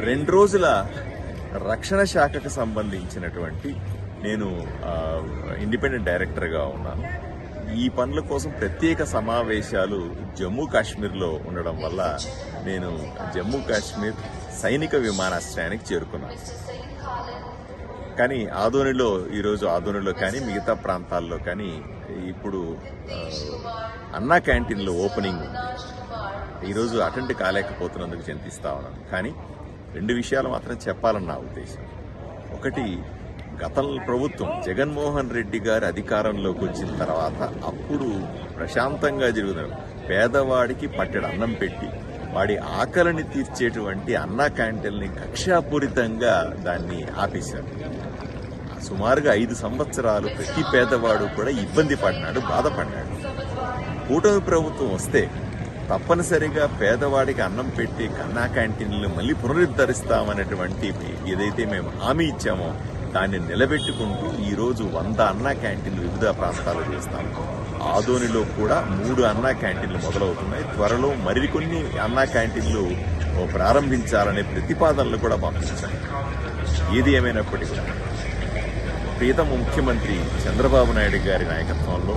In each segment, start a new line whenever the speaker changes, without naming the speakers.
రెండు రోజుల రక్షణ శాఖకు సంబంధించినటువంటి నేను ఇండిపెండెంట్ డైరెక్టర్గా ఉన్నాను. ఈ పనుల కోసం ప్రత్యేక సమావేశాలు జమ్మూ కాశ్మీర్లో ఉండడం వల్ల నేను జమ్మూ కాశ్మీర్ సైనిక విమానాశ్రయానికి చేరుకున్నాను. కానీ ఆదోనిలో ఈరోజు ఆదోనిలో కానీ మిగతా ప్రాంతాల్లో కానీ ఇప్పుడు అన్నా క్యాంటీన్లో ఓపెనింగ్ ఉంది. ఈరోజు అటెండ్ కాలేకపోతున్నందుకు చింతిస్తా ఉన్నాను. కానీ రెండు విషయాలు మాత్రం చెప్పాలని నా ఉద్దేశం. ఒకటి గత ప్రభుత్వం జగన్మోహన్ రెడ్డి గారు అధికారంలోకి వచ్చిన తర్వాత అప్పుడు ప్రశాంతంగా జరుగుతున్న పేదవాడికి పట్టెడు అన్నం పెట్టి వాడి ఆకలిని తీర్చేటువంటి అన్నా క్యాంటీన్ని కక్షాపూరితంగా దాన్ని ఆపేశారు. సుమారుగా ఐదు సంవత్సరాలు ప్రతి పేదవాడు కూడా ఇబ్బంది పడినాడు బాధపడినాడు కూటమి ప్రభుత్వం వస్తే తప్పనిసరిగా పేదవాడికి అన్నం పెట్టి కన్నా క్యాంటీన్లు మళ్ళీ పునరుద్ధరిస్తామనేటువంటి ఏదైతే మేము హామీ ఇచ్చామో దాన్ని నిలబెట్టుకుంటూ ఈరోజు వంద అన్నా క్యాంటీన్లు వివిధ ప్రాంతాలు చేస్తాం. ఆదోనిలో కూడా మూడు అన్నా క్యాంటీన్లు మొదలవుతున్నాయి. త్వరలో మరికొన్ని అన్నా క్యాంటీన్లు ప్రారంభించాలనే ప్రతిపాదనలు కూడా పంపించాయి ఏది ఏమైనప్పటికీ కూడా ప్రీతమ ముఖ్యమంత్రి చంద్రబాబు నాయుడు గారి నాయకత్వంలో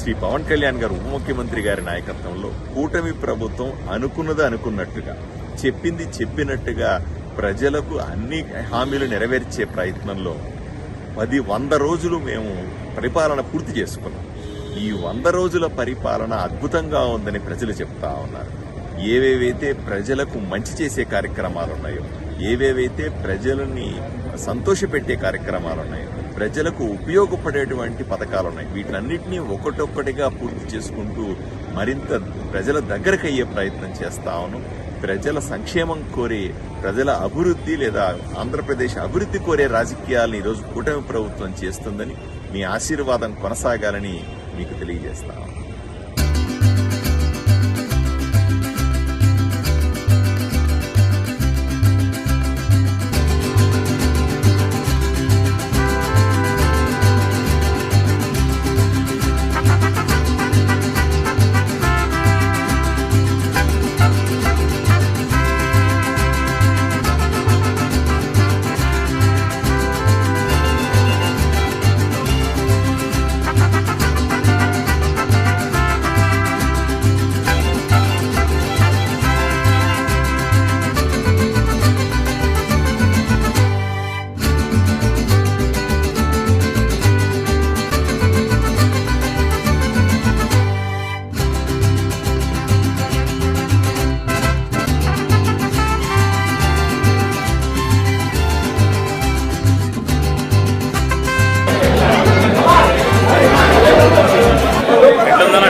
శ్రీ పవన్ కళ్యాణ్ గారు ఉప ముఖ్యమంత్రి గారి నాయకత్వంలో కూటమి ప్రభుత్వం అనుకున్నది అనుకున్నట్టుగా చెప్పింది చెప్పినట్టుగా ప్రజలకు అన్ని హామీలు నెరవేర్చే ప్రయత్నంలో పది వంద రోజులు మేము పరిపాలన పూర్తి చేసుకున్నాం. ఈ వంద రోజుల పరిపాలన అద్భుతంగా ఉందని ప్రజలు చెప్తా ఉన్నారు. ఏవేవైతే ప్రజలకు మంచి చేసే కార్యక్రమాలు ఉన్నాయో ఏవేవైతే ప్రజలని సంతోషపెట్టే కార్యక్రమాలు ఉన్నాయో ప్రజలకు ఉపయోగపడేటువంటి పథకాలు ఉన్నాయి వీటన్నిటినీ ఒకటొక్కటిగా పూర్తి చేసుకుంటూ మరింత ప్రజల దగ్గరకు అయ్యే ప్రయత్నం చేస్తా ప్రజల సంక్షేమం కోరే ప్రజల అభివృద్ధి లేదా ఆంధ్రప్రదేశ్ అభివృద్ధి కోరే రాజకీయాలను ఈరోజు కూటమి ప్రభుత్వం చేస్తుందని మీ ఆశీర్వాదం కొనసాగాలని మీకు తెలియజేస్తాను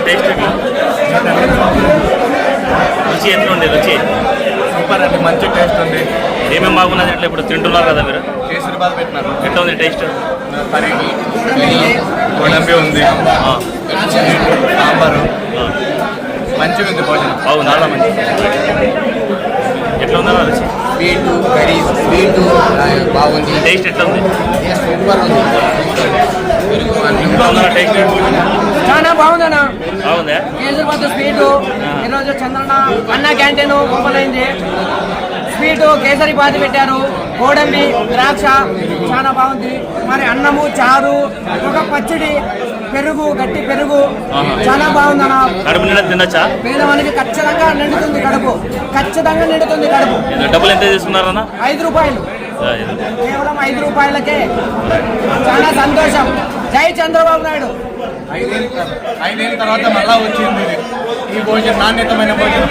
టేస్ట్ రుచి ఎట్లుంది? రుచి
సూపర్ అండి మంచి టేస్ట్ ఉంది.
ఏమేమి బాగున్నది ఎట్లా ఇప్పుడు తింటున్నారు కదా మీరు?
కేసరి బాధ పెట్టినారు.
ఎట్లా ఉంది టేస్ట్?
నెయ్యి గొడంబి ఉంది. సాంబారు. మంచిగా ఉంది భోజనం.
బాగుంది చాలా మంచి ఎట్లా ఉందన్న రుచి?
స్వీటు కర్రీ స్వీటు బాగుంది.
టేస్ట్ ఎట్లా ఉంది?
సూపర్ ఉంది.
ఎట్లా టేస్ట్?
బాగుందన్న
బాగుందా
కేసరిబాద్ స్వీటు. ఈరోజు చంద్రన్న అన్న క్యాంటీన్ ఓపెన్ అయింది స్వీటు కేసరి బాతి పెట్టారు. గోడంబి ద్రాక్ష చాలా బాగుంది. మరి అన్నము చారు ఒక పచ్చడి పెరుగు గట్టి పెరుగు. చాలా బాగుందన్న.
కడుపు నిండా తినచ్చా?
పేదవానికి ఖచ్చితంగా నిండుతుంది కడుపు. ఖచ్చితంగా నిండుతుంది కడుపు.
డబ్బులు ఎంత తీసుకున్నారన్న?
ఐదు రూపాయలు. కేవలం ఐదు రూపాయలకే. చాలా సంతోషం. జై చంద్రబాబు నాయుడు.
ఐదేళ్ళ ఐదేళ్ళ తర్వాత మళ్ళా వచ్చింది ఇది. ఈ భోజనం నాణ్యతమైన భోజనం.